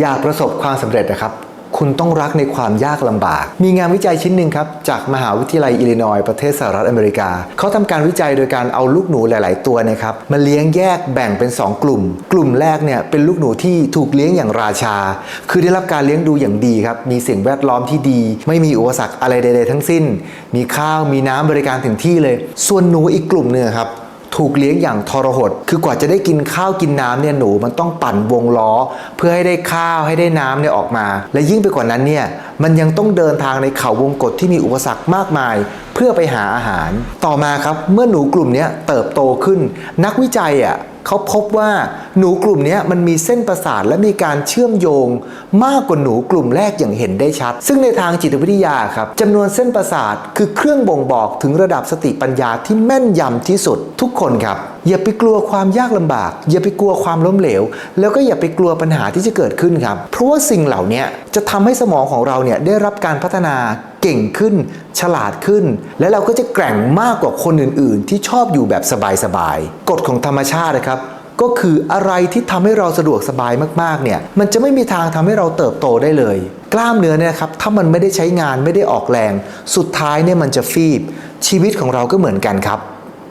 อยากประสบความสำเร็จนะครับ คุณต้องรักในความยากลำบาก มีงานวิจัยชิ้นหนึ่งครับ จากมหาวิทยาลัยอิลลินอยส์ประเทศสหรัฐอเมริกา เขาทำการวิจัยโดยการเอาลูกหนูหลาย ๆ ตัวนะครับมาเลี้ยงแยกแบ่งเป็น 2 กลุ่ม กลุ่มแรกเนี่ยเป็นลูกหนูที่ถูกเลี้ยงอย่างราชา คือได้รับการเลี้ยงดูอย่างดีครับ มีสิ่งแวดล้อมที่ดี ไม่มีอุปสรรคอะไรใด ๆ ทั้งสิ้น มีข้าวมีน้ำบริการถึงที่เลย ส่วนหนูอีกกลุ่มเนี่ยครับ ถูกเลี้ยงอย่างทรหด คือกว่าจะได้กินข้าวกินน้ำเนี่ยหนูมันต้องปั่นวงล้อ เพื่อให้ได้ข้าวให้ได้น้ำเนี่ยออกมา และยิ่งไปกว่านั้นเนี่ยมันยังต้องเดินทางในเขาวงกฏที่มีอุปสรรคมากมาย พื่อไปหาอาหาร ต่อมาครับเมื่อหนูกลุ่มนี้เติบโตขึ้น นักวิจัยอะเขาพบว่าหนูกลุ่มนี้มันมีเส้นประสาทและมีการเชื่อมโยง มากกว่าหนูกลุ่มแรกอย่างเห็นได้ชัด ซึ่งในทางจิตวิทยาครับจำนวนเส้นประสาทคือเครื่องบ่งบอกถึงระดับสติปัญญาที่แม่นยำที่สุดทุกคนครับ อย่าไปกลัวความยากลำบาก อย่าไปกลัวความล้มเหลว แล้วก็อย่าไปกลัวปัญหาที่จะเกิดขึ้นครับ เพราะว่าสิ่งเหล่านี้จะทำให้สมองของเราเนี่ยได้รับการพัฒนาเก่งขึ้น ฉลาดขึ้น และเราก็จะแกร่งมากกว่าคนอื่น ๆ ที่ชอบอยู่แบบสบายๆกฎของธรรมชาตินะครับก็คืออะไรที่ทำให้เราสะดวกสบายมากๆเนี่ยมันจะไม่มีทางทำให้เราเติบโตได้เลย กล้ามเนื้อเนี่ยนะครับถ้ามันไม่ได้ใช้งานไม่ได้ออกแรง สุดท้ายเนี่ยมันจะฟีบชีวิตของเราก็เหมือนกันครับ